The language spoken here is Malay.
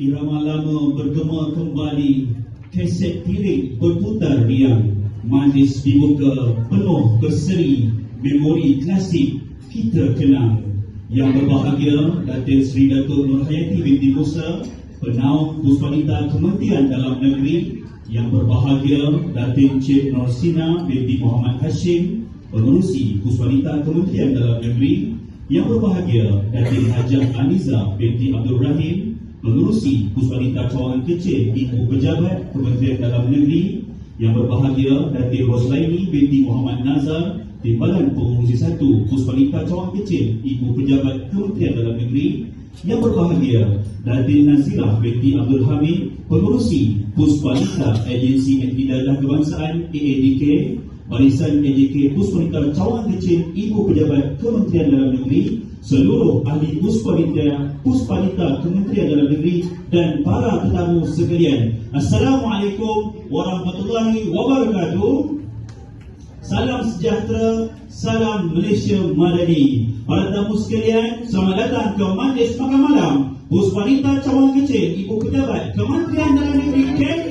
Irama lama bergema kembali Keset tirik berputar riang. Majlis dibuka penuh berseri Memori klasik kita kenang. Yang berbahagia Datin Sri Datuk Nur Hayati binti Musa Penaung Puspanita Kementerian Dalam Negeri. Yang berbahagia Datin Cik Nur Sina binti Muhammad Hashim Pengerusi Puspanita Kementerian Dalam Negeri. Yang berbahagia Datin Hajah Aniza binti Abdul Rahim Pengerusi Puspanita Cawangan Kecil Ibu Pejabat Kementerian Dalam Negeri Yang berbahagia Datin Roslaini binti Muhammad Nazar Timbalan Pengurusi Satu Puspanita Cawangan Kecil Ibu Pejabat Kementerian Dalam Negeri Yang berbahagia Datin Nazirah binti Abdul Hamid Pengurusi Puspanita Agensi Aktidadah Kebangsaan AADK Barisan AJK Puspanita Cawangan Kecil Ibu Pejabat Kementerian Dalam Negeri seluruh ahli Puspanita Puspanita Kementerian Dalam Negeri dan para tetamu sekalian. Assalamualaikum warahmatullahi wabarakatuh. Salam sejahtera, salam Malaysia Madani. Para tetamu sekalian, selamat datang ke Majlis Makan Malam Puspanita Cawangan Kecil Ibu Pejabat Kementerian Dalam Negeri KN